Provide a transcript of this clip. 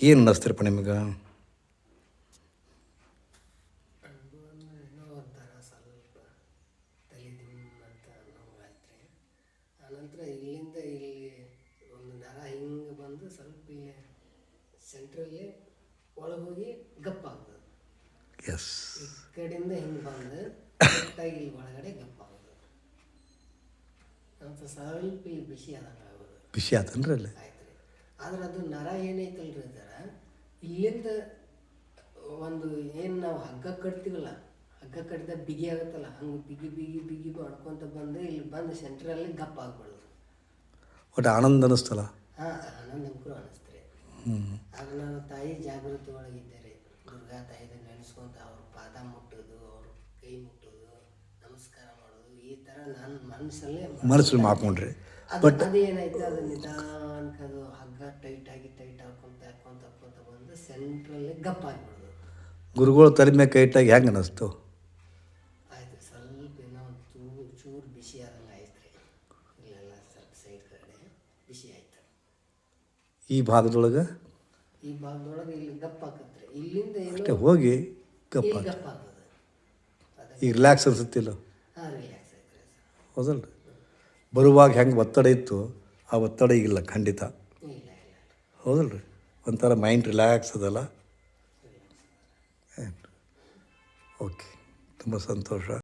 ಏನು ಅನ್ನಿಸ್ತಿರಪ್ಪ ನಿಮಗೆ? ಆನಂತರ ಇಲ್ಲಿಂದ ಇಲ್ಲಿ ಒಂದು ನರ ಹಿಂಗೆ ಬಂದು ಸ್ವಲ್ಪ ಇಲ್ಲಿ ಸೆಂಟ್ರಲ್ಲಿ ಒಳಗೋಗಿ ಹೋಗಿ ಗಪ್ ಆಗ್ತದೆ. ಎಸ್ ಈ ಕಡೆಯಿಂದ ಹಿಂಗೆ ಬಂದು ಕರೆಕ್ಟಾಗಿ ಇಲ್ಲಿ ಒಳಗಡೆ ಗಪ್ ಆಗೋದು ಅಂತ ಸ್ವಲ್ಪ ಇಲ್ಲಿ ಬಿಸಿ ಆದಂಗೆ ಆಗೋದು ಖುಷಿ ಆತನ್ರಿ ಅಲ್ಲಿ? ಆಯ್ತು ರೀ ಆದ್ರೆ ಅದು ನರ ಏನೈತಲ್ರಿ ಅದರ? ಇಲ್ಲಿಂದ ಒಂದು ಏನು ನಾವು ಹಗ್ಗ ಕಟ್ತೀವಲ್ಲ ಹಗ್ಗ ಕಟ್ಟಿದ ಬಿಗಿ ಆಗುತ್ತಲ್ಲ ಹಂಗೆ ಬಿಗಿ ಬಿಗಿ ಬಿಗಿ ಮಾಡ್ಕೊತ ಬಂದು ಇಲ್ಲಿ ಬಂದು ಸೆಂಟ್ರಲ್ಲಿ ಗಪ್ಪ ಆಗ್ಬಿಡೋದು. ಒಟ್ಟು ಆನಂದ ಅನ್ನಿಸ್ತಲ್ಲ ಹಾಂ ಆನಂದಂಕರು ಅನ್ನಿಸ್ತು ರೀ ಆಗ ನನ್ನ ತಾಯಿ ಜಾಗೃತಿ ಒಳಗಿದ್ದಾರೆ ದುರ್ಗಾ ತಾಯಿದ ನೆನೆಸ್ಕೊಂತ ಅವ್ರ ಪಾದ ಮುಟ್ಟೋದು ಅವ್ರ ಕೈ ಮುಟ್ಟೋದು ನಮಸ್ಕಾರ ಮಾಡೋದು ಈ ಥರ ನನ್ನ ಮನಸ್ಸಲ್ಲೇ ಮನಸ್ಸಲ್ಲಿ ಮಾಡ್ಕೊಂಡ್ರಿ. ಬಟ್ ಅದು ಏನಾಯ್ತು ಅದು ನಿಧಾನಕ್ಕೆ ಅದು ಹಗ್ಗ ಟೈಟ್ ಆಗಿ ಟೈಟ್ ಹಾಕೊಂತ ಹಾಕೊಂತ ಸೆಂಟ್ರಲ್ಲಿ ಗಪ್ ಗುರುಗಳು ತಲೆ ಮೇಲೆ ಕೈ ಇಟ್ಟಾಗ ಹೆಂಗೆ ಅನ್ನಿಸ್ತು? ಆಯ್ತು ಸ್ವಲ್ಪ ಏನೋ ಒಂದು ಚೂರು ಚೂರು ಬಿಸಿ ಆದಂಗೆ ಆಯ್ತು ರೀ. ಇಲ್ಲೆಲ್ಲ ಸ್ವಲ್ಪ ಸೈಡ್ ಕಡೆ ಬಿಸಿ ಆಯ್ತು. ಈ ಭಾಗದೊಳಗೆ? ಈ ಭಾಗದೊಳಗೆ ಇಲ್ಲಿ ಗಪ್ಪ ಹಾಕತ್ರಿ ಇಲ್ಲಿಂದ ಅಷ್ಟೇ ಏನು ಹೋಗಿ ಗಪ್ಪ ಇಲ್ಲಿ ಗಪ್ ಆಗ್ತದೆ. ಈಗ ರಿಲ್ಯಾಕ್ಸ್ ಅನ್ಸುತ್ತಿಲ್ಲ? ಹಾಂ ರಿಲ್ಯಾಕ್ಸ್ ಆಯ್ತು ರೀ ಹೌದಲ್ರಿ. ಬರುವಾಗ ಹೆಂಗೆ ಒತ್ತಡ ಇತ್ತು ಆ ಒತ್ತಡ ಈಗಿಲ್ಲ ಖಂಡಿತ. ಇಲ್ಲ ಇಲ್ಲ. ಹೌದಲ್ರಿ. ಒಂಥರ ಮೈಂಡ್ ರಿಲ್ಯಾಕ್ಸ್ ಅದಲ್ಲ? ಓಕೆ ತುಂಬ ಸಂತೋಷ.